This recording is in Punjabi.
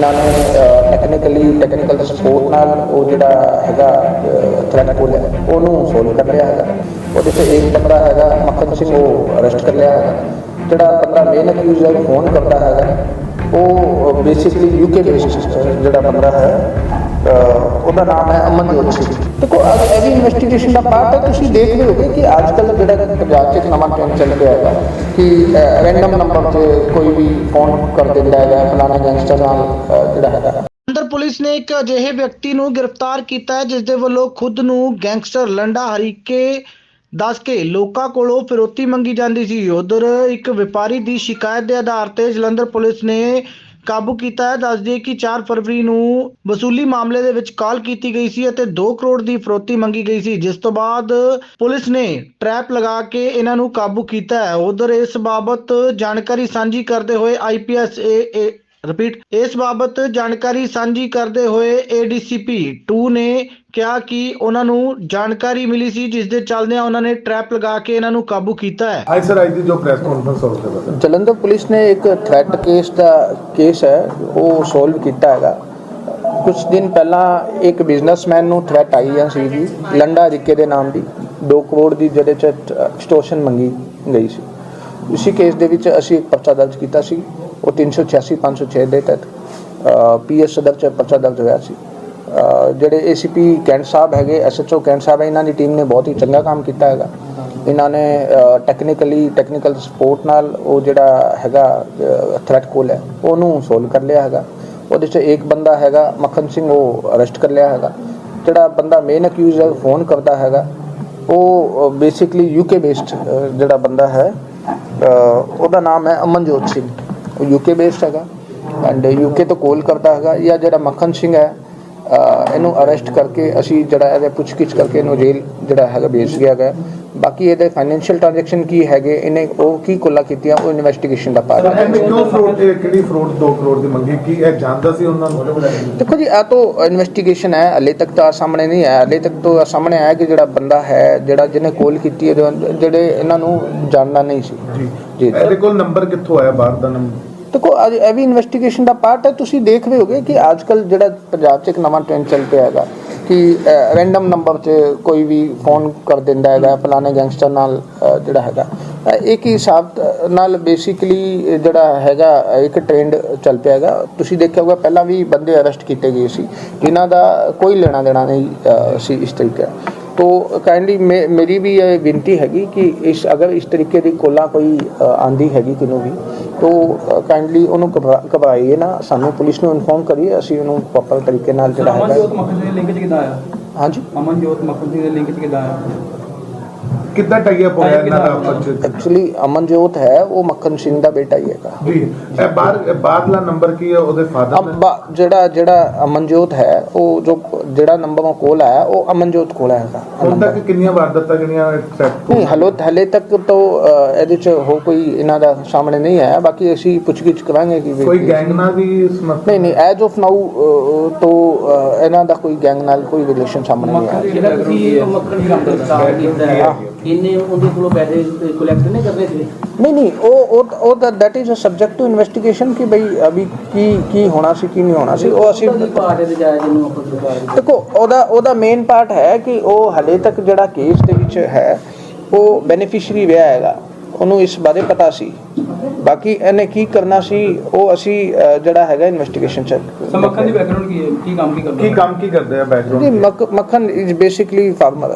ਇਹਨਾਂ ਨੇ ਟੈਕਨੀਕਲੀ ਟੈਕਨੀਕਲ ਸਪੋਰਟ ਨਾਲ ਉਹ ਜਿਹੜਾ ਹੈਗਾ ਥ੍ਰੈਟ ਕੋਲ ਹੈ, ਉਹਨੂੰ ਸੋਲਵ ਕਰ ਲਿਆ ਹੈਗਾ। ਉਹਦੇ ਤੇ ਇੱਕ ਬੰਦਾ ਹੈਗਾ, ਮੱਖਣ ਸਿੰਘ ਉਹ ਅਰੈਸਟ ਕਰ ਲਿਆ ਹੈਗਾ। ਜਿਹੜਾ ਬੰਦਾ ਮੇਨ ਅਕਿਊਜ਼ ਹੈ ਫੋਨ ਕਰਦਾ ਹੈਗਾ। ਉਹ ਬੇਸਿਕਲੀ ਯੂਕੇ ਬੇਸਡ ਜਿਹੜਾ ਬੰਦਾ ਹੈ ਉਹਦਾ ਨਾਮ ਹੈ ਅਮਨਜੋਤ ਸਿੰਘ ਦੇਖੋ ਅੱਜ ਇਹ ਵੀ ਇਨਵੈਸਟੀਗੇਸ਼ਨ ਦਾ ਪਾਰਟ ਹੈ। ਤੁਸੀਂ ਦੇਖ ਰਹੇ ਹੋਗੇ ਕਿ ਅੱਜ ਕੱਲ੍ਹ ਜਿਹੜਾ ਪੰਜਾਬ 'ਚ ਇੱਕ ਨਵਾਂ ਟ੍ਰੈਂਡ ਚੱਲ ਪਿਆ ਹੈਗਾ ਕਿ ਰੈਂਡਮ ਨੰਬਰ ਤੇ ਕੋਈ ਵੀ ਫੋਨ ਕਰ ਦਿੰਦਾ ਹੈਗਾ, ਫਲਾਣਾ ਗੈਂਗਸਟਰ ਨਾਲ ਜਿਹੜਾ ਹੈਗਾ। ਅੰਦਰ ਪੁਲਿਸ ਨੇ ਇੱਕ ਅਜਿਹੇ ਵਿਅਕਤੀ ਨੂੰ ਗ੍ਰਿਫਤਾਰ ਕੀਤਾ ਹੈ ਜਿਸ ਦੇ ਵੱਲੋਂ ਖੁਦ ਨੂੰ ਗੈਂਗਸਟਰ ਲੰਡਾ ਹਰੀਕੇ ਦੱਸ ਕੇ ਲੋਕਾਂ ਕੋਲੋਂ ਫਿਰੋਤੀ ਮੰਗੀ ਜਾਂਦੀ ਸੀ। ਉਧਰ ਇੱਕ ਵਪਾਰੀ ਦੀ ਸ਼ਿਕਾਇਤ ਦੇ ਆਧਾਰ ਤੇ ਜਲੰਧਰ ਪੁਲਿਸ ਨੇ ਕਾਬੂ ਕੀਤਾ ਹੈ। ਦੱਸ ਦਈਏ ਕਿ 4 ਫਰਵਰੀ ਨੂੰ ਵਸੂਲੀ ਮਾਮਲੇ ਦੇ ਵਿੱਚ ਕਾਲ ਕੀਤੀ ਗਈ ਸੀ ਅਤੇ 2 ਕਰੋੜ ਦੀ ਫਰੋਤੀ ਮੰਗੀ ਗਈ ਸੀ, ਜਿਸ ਤੋਂ ਬਾਅਦ ਪੁਲਿਸ ਨੇ ਟਰੈਪ ਲਗਾ ਕੇ ਇਹਨਾਂ ਨੂੰ ਕਾਬੂ ਕੀਤਾ ਹੈ। ਉਧਰ ਇਸ ਬਾਬਤ ਜਾਣਕਾਰੀ ਸਾਂਝੀ ਕਰਦੇ ਹੋਏ ਆਈਪੀਐਸ ਏ ਰਿਪੀਟ ਇਸ ਬਾਬਤ ਜਾਣਕਾਰੀ ਸਾਂਝੀ ਕਰਦੇ ਹੋਏ ਏਡੀਸੀਪੀ 2 ਨੇ ਕਿਹਾ ਕਿ ਉਹਨਾਂ ਨੂੰ ਜਾਣਕਾਰੀ ਮਿਲੀ ਸੀ ਜਿਸ ਦੇ ਚੱਲਦਿਆਂ ਉਹਨਾਂ ਨੇ ਟਰੈਪ ਲਗਾ ਕੇ ਇਹਨਾਂ ਨੂੰ ਕਾਬੂ ਕੀਤਾ ਹੈ। ਅੱਜ ਸਰ ਅੱਜ ਦੀ ਜੋ ਪ੍ਰੈਸ ਕਾਨਫਰੰਸ ਹੋ ਰਹੀ ਹੈ। ਜਲੰਧਰ ਪੁਲਿਸ ਨੇ ਇੱਕ ਥ੍ਰੈਟ ਕੇਸ ਦਾ ਕੇਸ ਹੈ ਉਹ ਸੋਲਵ ਕੀਤਾ ਹੈਗਾ। ਕੁਝ ਦਿਨ ਪਹਿਲਾਂ ਇੱਕ ਬਿਜ਼ਨਸਮੈਨ ਨੂੰ ਥ੍ਰੈਟ ਆਈ ਹੈ ਸੀ ਜੀ ਲੰਡਾ ਰਿਕੇ ਦੇ ਨਾਮ ਦੀ 2 ਕਰੋੜ ਦੀ ਜਿਹੜੇ ਚ ਐਕਸਟੋਰਸ਼ਨ ਮੰਗੀ ਗਈ ਸੀ। ਉਸੇ ਕੇਸ ਦੇ ਵਿੱਚ ਅਸੀਂ ਇੱਕ ਪਰਚਾ ਦਰਜ ਕੀਤਾ ਸੀ। ਉਹ 386 506 ਦੇ ਤਹਿਤ ਪੀਐਸ ਸਦਰ ਚ ਪਰਚਾ ਦਰਜ ਹੋਇਆ ਸੀ ਅਹ ਜਿਹੜੇ ਏਸੀਪੀ ਕੈਂਟ ਸਾਹਿਬ ਹੈਗੇ ਐਸਐਚਓ ਕੈਂਟ ਸਾਹਿਬ ਹੈ ਇਹਨਾਂ ਦੀ ਟੀਮ ਨੇ ਬਹੁਤ ਹੀ ਚੰਗਾ ਕੰਮ ਕੀਤਾ ਹੈਗਾ ਇਹਨਾਂ ਨੇ ਟੈਕਨੀਕਲੀ ਟੈਕਨੀਕਲ ਸਪੋਰਟ ਨਾਲ ਉਹ ਜਿਹੜਾ ਹੈਗਾ ਥ੍ਰੈਟ ਕੋਲ ਹੈ ਉਹਨੂੰ ਸੋਲਵ ਕਰ ਲਿਆ ਹੈਗਾ ਉਹਦੇ ਚ ਇੱਕ ਬੰਦਾ ਹੈਗਾ ਮੱਖਣ ਸਿੰਘ ਉਹ ਅਰੈਸਟ ਕਰ ਲਿਆ ਹੈਗਾ ਜਿਹੜਾ ਬੰਦਾ ਮੇਨ ਅਕਿਊਜ਼ ਹੈ ਫੋਨ ਕਰਦਾ ਹੈਗਾ ਉਹ ਬੇਸਿਕਲੀ ਯੂਕੇ ਬੇਸਡ ਜਿਹੜਾ ਬੰਦਾ ਹੈ ਅਹ ਉਹਦਾ ਨਾਮ ਹੈ ਅਮਨਜੋਤ ਸਿੰਘ ਉਹ ਯੂਕੇ ਬੇਸਡ ਹੈਗਾ ਐਂਡ ਯੂਕੇ ਤੋਂ ਕੋਲ ਕਰਦਾ ਹੈਗਾ ਜਾਂ ਜਿਹੜਾ ਮੱਖਣ ਸਿੰਘ ਹੈ ਇਹਨੂੰ ਅਰੈਸਟ ਕਰਕੇ ਅਸੀਂ ਜਿਹੜਾ ਇਹਦੇ ਪੁੱਛਗਿੱਛ ਕਰਕੇ ਇਹਨੂੰ ਜੇਲ੍ਹ ਜਿਹੜਾ ਹੈਗਾ ਭੇਜ ਗਿਆ ਗਿਆ ਬਾਕੀ ਇਹਦੇ ਫਾਈਨੈਂਸ਼ੀਅਲ ਟ੍ਰਾਂਜੈਕਸ਼ਨ ਕੀ ਹੈਗੇ ਇਹਨੇ ਉਹ ਕੀ ਕੁੱਲਾ ਕੀਤੀਆਂ ਉਹ ਇਨਵੈਸਟੀਗੇਸ਼ਨ ਦਾ ਪਾਰਟ ਹੈ। ਕਿਉਂ ਫਰੋਡ ਇਹ ਕਿਹੜੀ ਫਰੋਡ 2 ਕਰੋੜ ਦੀ ਮੰਗੀ? ਕੀ ਇਹ ਜਾਣਦਾ ਸੀ ਉਹਨਾਂ ਨੂੰ? ਦੇਖੋ ਜੀ ਆ ਤਾਂ ਇਨਵੈਸਟੀਗੇਸ਼ਨ ਹੈ ਹਲੇ ਤੱਕ ਤਾਂ ਸਾਹਮਣੇ ਨਹੀਂ ਆਇਆ। ਹਲੇ ਤੱਕ ਤਾਂ ਸਾਹਮਣੇ ਆਇਆ ਕਿ ਜਿਹੜਾ ਬੰਦਾ ਹੈ ਜਿਹੜਾ ਜਿਹਨੇ ਕੋਲ ਕੀਤੀ ਹੈ ਜਿਹੜੇ ਇਹਨਾਂ ਨੂੰ ਜਾਣਦਾ ਨਹੀਂ ਸੀ। ਜੀ। ਜੀ। ਇਹਦੇ ਕੋਲ ਨੰਬਰ ਕਿੱਥੋਂ ਆਇਆ? ਬਾਹਰ ਦਾ ਨੰਬਰ ਦੇਖੋ, ਅੱਜ ਇਹ ਵੀ ਇਨਵੈਸਟੀਗੇਸ਼ਨ ਦਾ ਪਾਰਟ ਹੈ। ਤੁਸੀਂ ਦੇਖ ਰਹੇ ਹੋਗੇ ਕਿ ਅੱਜ ਕੱਲ ਜਿਹੜਾ ਪੰਜਾਬ 'ਚ ਇੱਕ ਨਵਾਂ ਟ੍ਰੈਂਡ ਚੱਲ ਪਿਆ ਹੈਗਾ ਕਿ ਰੈਂਡਮ ਨੰਬਰ 'ਚ ਕੋਈ ਵੀ ਫੋਨ ਕਰ ਦਿੰਦਾ ਹੈਗਾ, ਫਲਾਣੇ ਗੈਂਗਸਟਰ ਨਾਲ ਜਿਹੜਾ ਹੈਗਾ। ਇੱਕ ਹੀ ਹਿਸਾਬ ਨਾਲ ਬੇਸਿਕਲੀ ਜਿਹੜਾ ਹੈਗਾ, ਇੱਕ ਟ੍ਰੈਂਡ ਚੱਲ ਪਿਆ ਹੈਗਾ। ਤੁਸੀਂ ਦੇਖਿਆ ਹੋਗਾ ਪਹਿਲਾਂ ਵੀ ਬੰਦੇ ਅਰੈਸਟ ਕੀਤੇ ਗਏ ਸੀ। ਜਿਨ੍ਹਾਂ ਦਾ ਕੋਈ ਲੈਣਾ ਦੇਣਾ ਨਹੀਂ ਸੀ ਇਸ ਤਰੀਕੇ तो काइंडली मे मेरी भी ये विनती हैगी कि ਇਸ ਅਗਰ ਇਸ ਤਰੀਕੇ ਦੀ ਕੋਲਾ ਕੋਈ ਆਂਦੀ ਹੈਗੀ ਕਿਨੂੰ ਵੀ ਤੋ ਕਾਈਂਡਲੀ ਉਹਨੂੰ ਘਬਰਾਈਏ ਨਾ ਸਾਨੂੰ ਪੁਲਿਸ ਨੂੰ ਇਨਫੋਰਮ ਕਰੀਏ ਅਸੀਂ ਉਹਨੂੰ ਪ੍ਰੋਪਰ ਤਰੀਕੇ ਨਾਲ ਜਿਹੜਾ ਹੈਗਾ ਅਮਨਜੋਤ ਮੱਖਣ ਦੇ ਲਿੰਕ ਕਿੱਦਾਂ ਟਾਈਅਪ ਹੋਇਆ ਇਹਨਾਂ ਦਾ ਆਪਸ ਚ ਐਕਚੁਅਲੀ ਅਮਨਜੋਤ ਹੈ ਉਹ ਮੱਖਣ ਸਿੰਘ ਦਾ ਬੇਟਾ ਹੀ ਹੈਗਾ। ਜੀ ਇਹ ਬਾਹਰ ਬਾਹਰਲਾ ਨੰਬਰ ਕੀ ਹੈ ਉਹਦੇ ਫਾਦਰ ਦਾ? ਅੱਬਾ ਜਿਹੜਾ ਜਿਹੜਾ ਅਮਨਜੋਤ ਹੈ ਉਹ ਜੋ ਜਿਹੜਾ ਨੰਬਰ ਉਹ ਕੋਲ ਆਇਆ ਉਹ ਅਮਨਜੋਤ ਕੋਲ ਹੈਗਾ ਹੁਣ ਤੱਕ ਕਿੰਨੀਆਂ ਵਾਰਦਾਤਾਂ ਜਿਹੜੀਆਂ ਐਕਸੈਪਟ ਨਹੀਂ ਹਲੋ ਹਲੇ ਤੱਕ ਤਾਂ ਅ, ਇਹਦੇ ਚ ਹੋ ਕੋਈ ਇਹਨਾਂ ਦਾ ਸਾਹਮਣੇ ਨਹੀਂ ਆਇਆ ਬਾਕੀ ਅਸੀਂ ਪੁੱਛਗਿੱਛ ਕਰਾਂਗੇ ਕਿ ਵੀ ਕੋਈ ਗੈਂਗ ਨਾਲ ਵੀ ਸਮਰਥ ਨਹੀਂ ਨਹੀਂ ਐਜ਼ ਆਫ ਨਾਊ ਤੋਂ ਅਹ, ਇਹਨਾਂ ਦਾ ਕੋਈ ਗੈਂਗ ਨਾਲ ਕੋਈ ਰਿਲੇਸ਼ਨ ਸਾਹਮਣੇ ਨਹੀਂ ਆਇਆ। ਜਿਹੜਾ ਤੁਸੀਂ ਮੱਖਣ ਸਿੰਘ ਦਾ ਕੀਤਾ ਹੈ ਇਹਨੇ ਉਹਦੇ ਕੋਲੋਂ ਪੈਸੇ ਕਲੈਕਟ ਨਹੀਂ ਕਰਨੇ ਸੀ ਨਹੀਂ ਨਹੀਂ ਉਹ ਉਹ that is a subject to investigation ਕਿ ਬਈ ਅਭੀ ਕੀ ਕੀ ਹੋਣਾ ਸੀ ਕੀ ਨਹੀਂ ਹੋਣਾ ਸੀ ਉਹ ਅਸੀਂ ਪਾਰਟ ਦੇ ਜਾਇਜ਼ ਨੂੰ ਆਪਾਂ ਕੀਤਾ ਦੇਖੋ ਉਹਦਾ ਉਹਦਾ ਮੇਨ ਪਾਰਟ ਹੈ ਕਿ ਉਹ ਹਲੇ ਤੱਕ ਜਿਹੜਾ ਕੇਸ ਦੇ ਵਿੱਚ ਹੈ ਉਹ ਬੈਨੀਫੀਸ਼ੀਅਰੀ ਰਿਹਾ ਹੈਗਾ। ਉਹਨੂੰ ਇਸ ਬਾਰੇ ਪਤਾ ਸੀ। ਬਾਕੀ ਇਹਨੇ ਕੀ ਕਰਨਾ ਸੀ ਉਹ ਅਸੀਂ ਜਿਹੜਾ ਹੈਗਾ ਇਨਵੈਸਟੀਗੇਸ਼ਨ ਚ ਮੱਖਣ ਦੀ ਬੈਕਗ੍ਰਾਉਂਡ ਕੀ ਹੈ? ਕੀ ਕੰਮ ਕੀ ਕਰਦਾ? ਕੀ ਕੰਮ ਕੀ ਕਰਦੇ ਜੀ ਬੈਕਗ੍ਰਾਉਂਡ ਮੱਖ- ਮੱਖਣ ਇਜ਼ ਬੇਸਿਕਲੀ ਫਾਰਮਰ